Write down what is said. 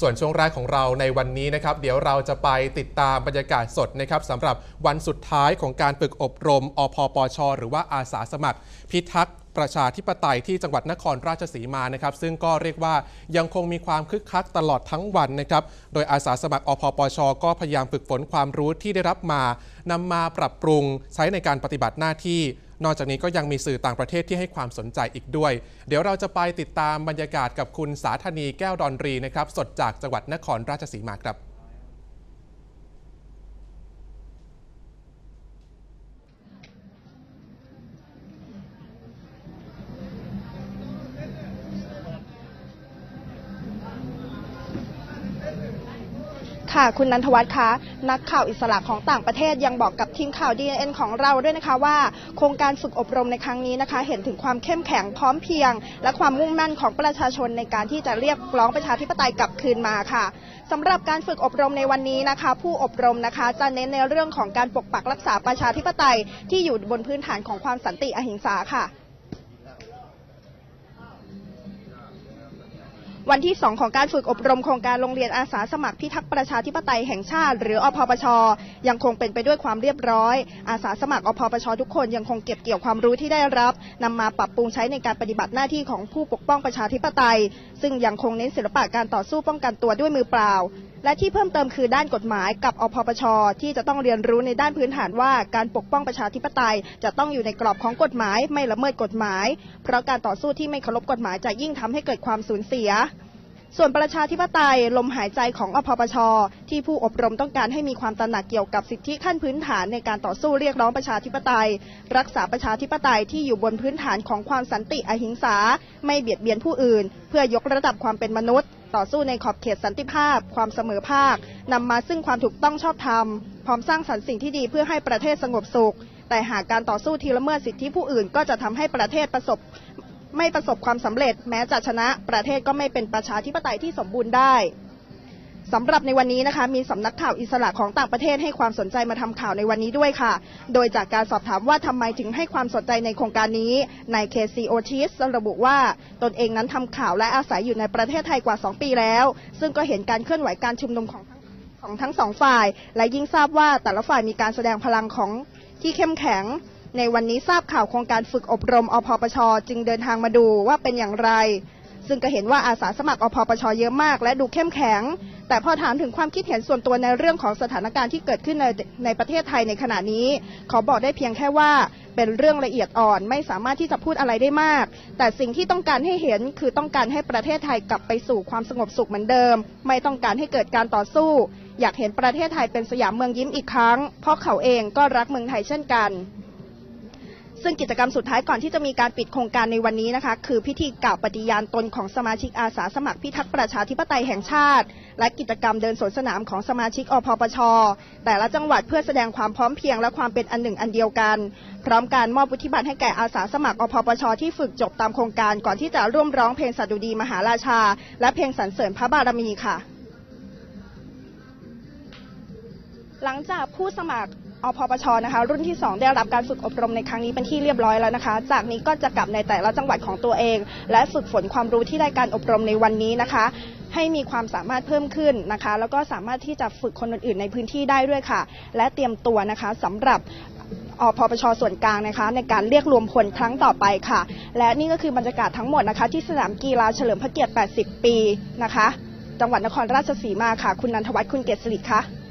ส่วนช่วงแรกของเราในวันนี้นะครับ เดี๋ยวเราจะไปติดตามบรรยากาศสดนะครับสำหรับวันสุดท้ายของการฝึกอบรม อพปช หรือว่าอาสาสมัคร พิทักษ์ประชาธิปไตยที่จังหวัดนครราชสีมานะครับ ซึ่งก็เรียกว่ายังคงมีความคึกคักตลอดทั้งวันนะครับ โดยอาสาสมัครอพปช ก็พยายามฝึกฝนความรู้ที่ได้รับมานำมาปรับปรุงใช้ในการปฏิบัติหน้าที่ นอกจากนี้ก็ยังมีสื่อต่างประเทศที่ให้ความสนใจอีกด้วย เดี๋ยวเราจะไปติดตามบรรยากาศกับคุณสาธนีแก้วดอนรีนะครับ สดจากจังหวัดนครราชสีมาครับ ค่ะ คุณนันทวัฒน์คะ นักข่าวอิสระของต่างประเทศยังบอกกับทีมข่าว DNN ของเราด้วยนะคะว่า โครงการฝึกอบรมในครั้งนี้นะคะ เห็นถึงความเข้มแข็งพร้อมเพียง และความมุ่งมั่นของประชาชนในการที่จะเรียกร้องประชาธิปไตยกลับคืนมาค่ะสำหรับการฝึกอบรมในวันนี้นะคะ ผู้อบรมนะคะจะเน้นในเรื่องของการปกปักรักษาประชาธิปไตยที่อยู่บนพื้นฐานของความสันติอหิงสาค่ะ วันที่ 2 ของการฝึกอบรมโครงการโรงเรียนอาสาสมัครพิทักษ์ประชาธิปไตยแห่งชาติ หรืออพปช ยังคงเป็นไปด้วยความเรียบร้อย อาสาสมัครอพปช ทุกคนยังคงเก็บเกี่ยวความรู้ที่ได้รับนำมาปรับปรุงใช้ในการปฏิบัติหน้าที่ของผู้ปกป้องประชาธิปไตย ซึ่งยังคงเน้นศิลปะการต่อสู้ป้องกันตัวด้วยมือเปล่า และที่เพิ่มเติมคือด้านกฎหมายกับอพปชที่จะต้องเรียนรู้ในด้านพื้นฐานว่าการปกป้องประชาธิปไตย จะต้องอยู่ในกรอบของกฎหมาย ไม่ละเมิดกฎหมาย เพราะการต่อสู้ที่ไม่เคารพกฎหมายจะยิ่งทำให้เกิดความสูญเสียส่วนประชาธิปไตยลมหายใจของอพปช ที่ผู้อบรมต้องการให้มีความตระหนักเกี่ยวกับสิทธิขั้นพื้นฐานในการต่อสู้เรียกร้องประชาธิปไตย รักษาประชาธิปไตยที่อยู่บนพื้นฐานของความสันติอหิงสา ไม่เบียดเบียนผู้อื่น เพื่อยกระดับความเป็นมนุษย์ ต่อสู้ในขอบเขตสันติภาพ ความเสมอภาคนำมาซึ่งความถูกต้องชอบธรรม พร้อมสร้างสรรค์สิ่งที่ดีเพื่อให้ประเทศสงบสุข แต่หากการต่อสู้ทีละเมิดสิทธิผู้อื่น ก็จะทำให้ประเทศประสบไม่ประสบความสำเร็จ แม้จะชนะประเทศก็ไม่เป็นประชาธิปไตยที่สมบูรณ์ได้ สำหรับในวันนี้นะคะมีสำนักข่าวอิสระของต่างประเทศให้ความสนใจมาทำข่าวในวันนี้ด้วยค่ะ โดยจากการสอบถามว่าทำไมถึงให้ความสนใจในโครงการนี้นายเคซีโอทิสระบุว่าตนเองนั้นทำข่าวและอาศัยอยู่ในประเทศไทยกว่า 2 ปีแล้ว ซึ่งก็เห็นการเคลื่อนไหวการชุมนุมของของทั้งสองฝ่าย และยิ่งทราบว่าแต่ละฝ่ายมีการแสดงพลังของที่เข้มแข็งในวันนี้ทราบข่าวโครงการฝึกอบรมอพปชจึงเดินทางมาดูว่าเป็นอย่างไร ซึ่งก็เห็นว่าอาสาสมัครอพปชเยอะมาก และดูเข้มแข็ง แต่พอถามถึงความคิดเห็นส่วนตัวในเรื่องของสถานการณ์ที่เกิดขึ้นในในประเทศไทยในขณะนี้ ขอบอกได้เพียงแค่ว่าเป็นเรื่องละเอียดอ่อนไม่สามารถที่จะพูดอะไรได้มาก แต่สิ่งที่ต้องการให้เห็นคือต้องการให้ประเทศไทยกลับไปสู่ความสงบสุขเหมือนเดิม ไม่ต้องการให้เกิดการต่อสู้ อยากเห็นประเทศไทยเป็นสยามเมืองยิ้มอีกครั้ง เพราะเขาเองก็รักเมืองไทยเช่นกัน ซึ่งกิจกรรมสุดท้ายก่อนที่จะมีการปิดโครงการในวันนี้นะคะ คือพิธีกล่าวปฏิญาณตนของสมาชิกอาสาสมัครพิทักษ์ประชาธิปไตยแห่งชาติ และกิจกรรมเดินสวนสนามของสมาชิกอพปช แต่ละจังหวัดเพื่อแสดงความพร้อมเพียงและความเป็นอันหนึ่งอันเดียวกัน พร้อมการมอบวุฒิบัตรให้แก่อาสาสมัครอพปช ที่ฝึกจบตามโครงการก่อนที่จะร่วมร้องเพลงสัดุดีมหาราชา และเพลงสรรเสริญพระบารมีค่ะ หลังจากผู้สมัคร อพปชนะคะ รุ่นที่ 2 ได้รับการฝึกอบรมในครั้งนี้เป็นที่เรียบร้อยแล้วนะคะ จากนี้ก็จะกลับในแต่ละจังหวัดของตัวเอง และฝึกฝนความรู้ที่ได้การอบรมในวันนี้นะคะ ให้มีความสามารถเพิ่มขึ้นนะคะ แล้วก็สามารถที่จะฝึกคนอื่นๆในพื้นที่ได้ด้วยค่ะ และเตรียมตัวนะคะสำหรับอพปชส่วนกลางนะคะ ในการเรียกรวมพลครั้งต่อไปค่ะ และนี่ก็คือบรรยากาศทั้งหมดนะคะ ที่สนามกีฬาเฉลิมพระเกียรติ 80 ปีนะคะ จังหวัดนครราชสีมาค่ะ คุณนันทวัฒน์คุณเกษริค่ะ